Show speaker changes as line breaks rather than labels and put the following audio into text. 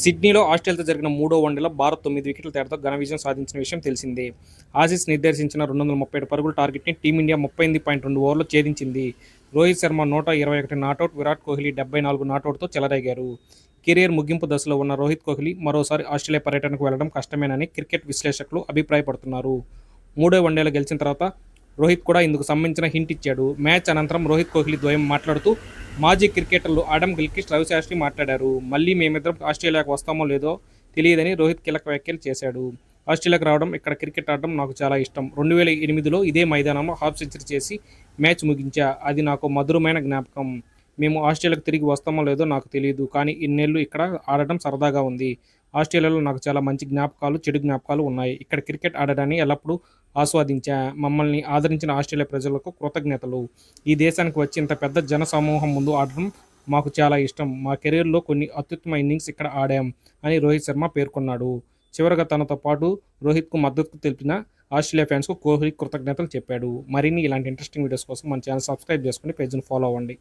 సిడ్నీలో ఆస్ట్రేలియాతో జరిగిన మూడో వన్డేలో భారత్ తొమ్మిది వికెట్ల తేడాతో ఘన విజయం సాధించిన విషయం తెలిసిందే. ఆసీస్ నిర్దేశించిన రెండు వందల ముప్పై ఏడు పరుగుల టార్గెట్ని టీమిండియా ముప్పై ఎనిమిది పాయింట్ రెండు ఓవర్లో ఛేదించింది. రోహిత్ శర్మ నూట ఇరవై ఒకటి నాటౌట్ విరాట్ కోహ్లీ డెబ్బై నాలుగు నాటౌట్తో చెలరేగారు. కెరీర్ ముగింపు దశలో ఉన్న రోహిత్ కోహ్లీ మరోసారి ఆస్ట్రేలియా పర్యటనకు వెళ్ళడం కష్టమేనని క్రికెట్ విశ్లేషకులు అభిప్రాయపడుతున్నారు. మూడో వన్డేలో గెలిచిన తర్వాత రోహిత్ కూడా ఇందుకు సంబంధించిన హింట్ ఇచ్చాడు. మ్యాచ్ అనంతరం రోహిత్ కోహ్లీ ద్వయం మాట్లాడుతూ మాజీ క్రికెటర్లు ఆడమ్ గిల్కిస్ట్ రవిశాస్త్రి మాట్లాడారు. మళ్ళీ మేమిద్దరం ఆస్ట్రేలియాకు వస్తామో లేదో తెలియదని రోహిత్ కీలక వ్యాఖ్యలు చేశాడు. ఆస్ట్రేలియాకు రావడం ఇక్కడ క్రికెట్ ఆడడం నాకు చాలా ఇష్టం. రెండు వేల ఎనిమిదిలో ఇదే మైదానంలో హాఫ్ సెంచరీ చేసి మ్యాచ్ ముగించా. అది నాకు మధురమైన జ్ఞాపకం. మేము ఆస్ట్రేలియాకు తిరిగి వస్తామో లేదో నాకు తెలియదు కానీ ఇన్నేళ్ళు ఇక్కడ ఆడటం సరదాగా ఉంది. ఆస్ట్రేలియాలో నాకు చాలా మంచి జ్ఞాపకాలు చెడు జ్ఞాపకాలు ఉన్నాయి. ఇక్కడ క్రికెట్ ఆడడాన్ని ఎల్లప్పుడూ ఆస్వాదించా. మమ్మల్ని ఆదరించిన ఆస్ట్రేలియా ప్రజలకు కృతజ్ఞతలు. ఈ దేశానికి వచ్చి ఇంత పెద్ద జన సమూహం ముందు ఆడడం మాకు చాలా ఇష్టం. మా కెరీర్లో కొన్ని అత్యుత్తమ ఇన్నింగ్స్ ఇక్కడ ఆడాం అని రోహిత్ శర్మ పేర్కొన్నాడు. చివరగా తనతో పాటు రోహిత్కు మద్దతు తెలిపిన ఆస్ట్రేలియా ఫ్యాన్స్కు కోహ్లీ కృతజ్ఞతలు చెప్పాడు. మరిన్ని ఇలాంటి ఇంట్రెస్టింగ్ వీడియోస్ కోసం మన ఛానల్ సబ్స్క్రైబ్ చేసుకుని పేజీని ఫాలో అవ్వండి.